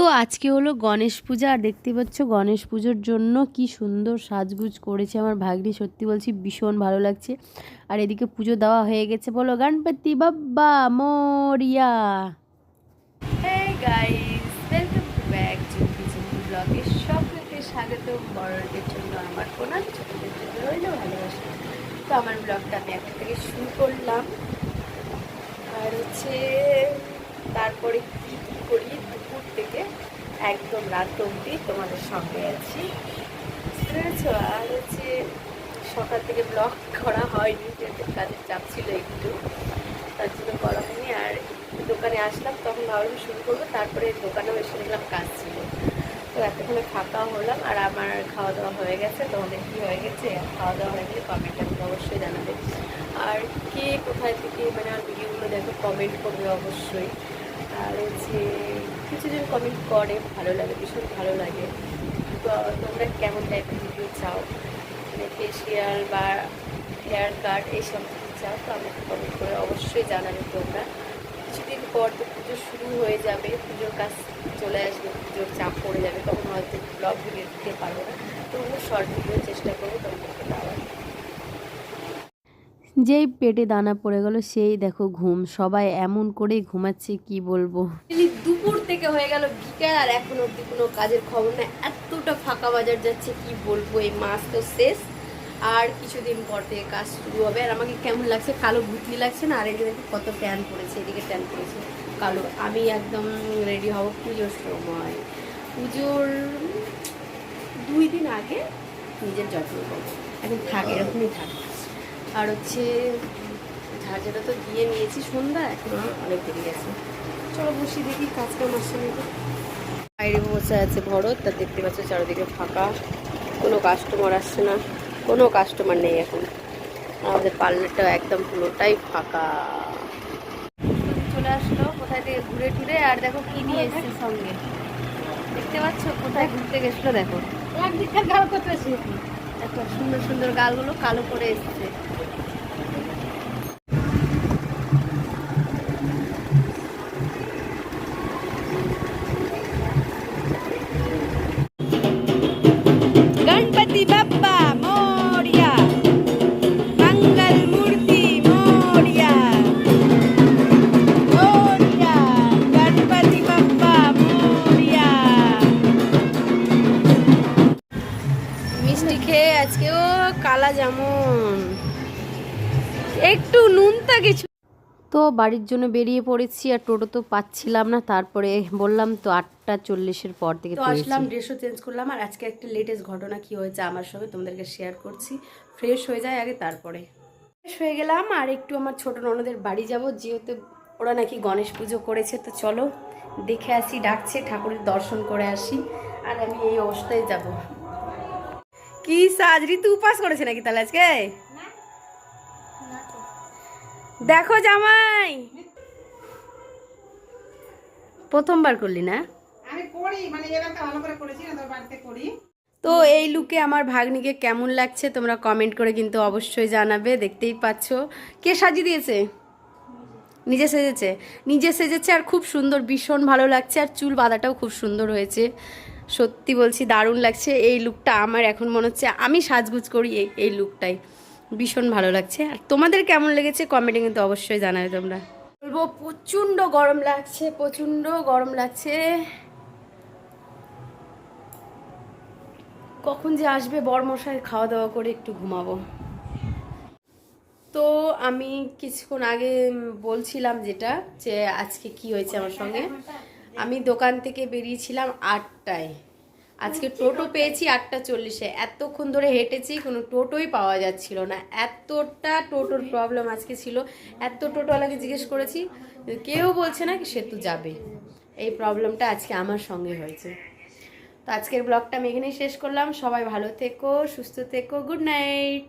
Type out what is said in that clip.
তো আজকে হলো গণেশ পূজা, আর দেখতে পাচ্ছ গণেশ পুজোর জন্য কি সুন্দর সাজগুজ করেছে আমার ভাগ্নি। সত্যি বলছি, ভীষণ ভালো লাগছে। আর এদিকে পুজো দেওয়া হয়ে গেছে বলো, গণপতি বাব্বা মরিয়া। জন্য তো আমার ব্লগটা আমি একটা থেকে শুরু করলাম। আর হচ্ছে, তারপরে কি করি একদম রাত অবধি তোমাদের সঙ্গে আছি। বুঝতে আর হচ্ছে সকাল থেকে ব্লগ করা হয়নি, যেহেতু কাজের চাপ ছিল একটু, তার জন্য করা হয়নি। আর দোকানে আসলাম, তখন ভাবলাম শুরু করব, তারপরে দোকানেও এসে দেখলাম কাজ ছিল। তো এতক্ষণে ফাঁকা হলাম, আর আমার খাওয়া দাওয়া হয়ে গেছে তোমাদের কি হয়ে গেছে খাওয়া দাওয়া হয়ে গেলে কমেন্ট আমাকে অবশ্যই জানাবে। আর কে কোথায় থেকে মানে আমার ভিডিওগুলো দেখো কমেন্ট করবে অবশ্যই। আর হচ্ছে কিছুজন কমেন্ট করে, ভালো লাগে, ভীষণ ভালো লাগে। তোমরা কেমন টাইপের ভিডিও চাও? মানে ফেসিয়াল বা হেয়ার কাট এইসব কিছু চাও, তো আমাকে কমেন্ট করে অবশ্যই জানাবে তোমরা। কিছুদিন পর তো পুজো শুরু হয়ে যাবে, পুজোর কাজ চলে আসবে, পুজোর চাপ পড়ে যাবে, তখন হয়তো ব্লগ ভিডিও দিতে পারব না। তবুও শর্ট ভিডিও চেষ্টা করব, তোমাদেরকে দেওয়ার। যেই পেটে দানা পড়ে গেল সেই দেখো ঘুম। সবাই এমন করেই ঘুমাচ্ছে কি বলব? দুপুর থেকে হয়ে গেল বিকাল আর এখন অব্দি কোনো কাজের খবর না। এতটা ফাঁকা বাজার যাচ্ছে কি বলব? এই মাস তো শেষ। আর কিছুদিন পর থেকে কাজ শুরু হবে। আর আমাকে কেমন লাগছে? কালো ভুতলি লাগছে না? আর এদিকে কত ট্যান পড়েছে এদিকে ট্যান পড়েছে কালো। আমি একদম রেডি হব পুজোর সময়। পুজোর দুই দিন আগে নিজের যত্ন করব। এখন থাক এরকমই থাক। আর হচ্ছে ঝাড়ঝাটা তো দিয়ে নিয়েছি সন্ধ্যা এখন অনেক দেরি গেছে। চলো বসি দেখি কাজ কাম আসছে নাকি বাইরে বসে আছে ভরত তা দেখতে পাচ্ছ চারিদিকে ফাঁকা। কোনো কাস্টমার আসছে না কোনো কাস্টমার নেই এখন। আমাদের পার্লারটা একদম পুরোটাই ফাঁকা। চলে আসলো কোথায় থেকে ঘুরে টুরে আর দেখো কি নিয়ে এসছে সঙ্গে। দেখতে পাচ্ছ কোথায় ঘুরতে গেছিল দেখো। দেখো সুন্দর সুন্দর গালগুলো কালো করে এসছে। কালা জামুন একটু নুনতা কিছু তো বাড়ির জন্য বেরিয়ে পড়েছি আর টোটো তো পাচ্ছিলাম না তারপরে বললাম তো আটটা চল্লিশের পর থেকে তো আসলাম ড্রেসও চেঞ্জ করলাম আর আজকে একটা লেটেস্ট ঘটনা কি হয়েছে আমার সঙ্গে তোমাদেরকে শেয়ার করছি। ফ্রেশ হয়ে যায় আগে তারপরে। ফ্রেশ হয়ে গেলাম আর একটু আমার ছোট ননদের বাড়ি যাব যেহেতু ওরা নাকি গণেশ পুজো করেছে তো চলো দেখে আসি ডাকছে ঠাকুরের দর্শন করে আসি। আর আমি এই অবস্থায় যাব। কি সাজ ঋতু উপাস করেছে নাকি তাহলে আজকে? দেখো জামাই। প্রথমবার করলি না? মানে তো এই লুকে আমার ভাগ্নিকে কেমন লাগছে তোমরা কমেন্ট করে কিন্তু অবশ্যই জানাবে দেখতেই পাচ্ছ। কে সাজিয়ে দিয়েছে? নিজে সেজেছে। নিজে সেজেছে আর খুব সুন্দর ভীষণ ভালো লাগছে। আর চুল বাঁধাটাও খুব সুন্দর হয়েছে। সত্যি বলছি, দারুণ লাগছে। এই লুকটা আমার এখন মনে হচ্ছে আমি সাজগুজ করি এই এই লুকটাই ভীষণ ভালো লাগছে। আর তোমাদের কেমন লেগেছে? কমেন্টে কিন্তু অবশ্যই জানাবে তোমরা। বলব, প্রচণ্ড গরম লাগছে, প্রচণ্ড গরম লাগছে। কখন যে আসবে বরমশাই খাওয়া দাওয়া করে একটু ঘুমাবো। তো আমি কিছুক্ষণ আগে বলছিলাম যেটা, যে আজকে কি হয়েছে আমার সঙ্গে? আমি দোকান থেকে বেরিয়েছিলাম আটটায়। আজকে টোটো পেয়েছি আটটা চল্লিশে। এতক্ষণ ধরে হেঁটেছি, কোনো টোটোই পাওয়া যাচ্ছিল না। এতটা টোটোর প্রবলেম আজকে ছিল। এত টোটোওয়ালাকে জিজ্ঞেস করেছি, কেউ বলছে না কি সেতু যাবে। এই প্রবলেমটা আজকে আমার সঙ্গে হয়েছে। তো আজকের ব্লগটা আমি এখানেই শেষ করলাম। সবাই ভালো থেকো, সুস্থ থেকো গুড নাইট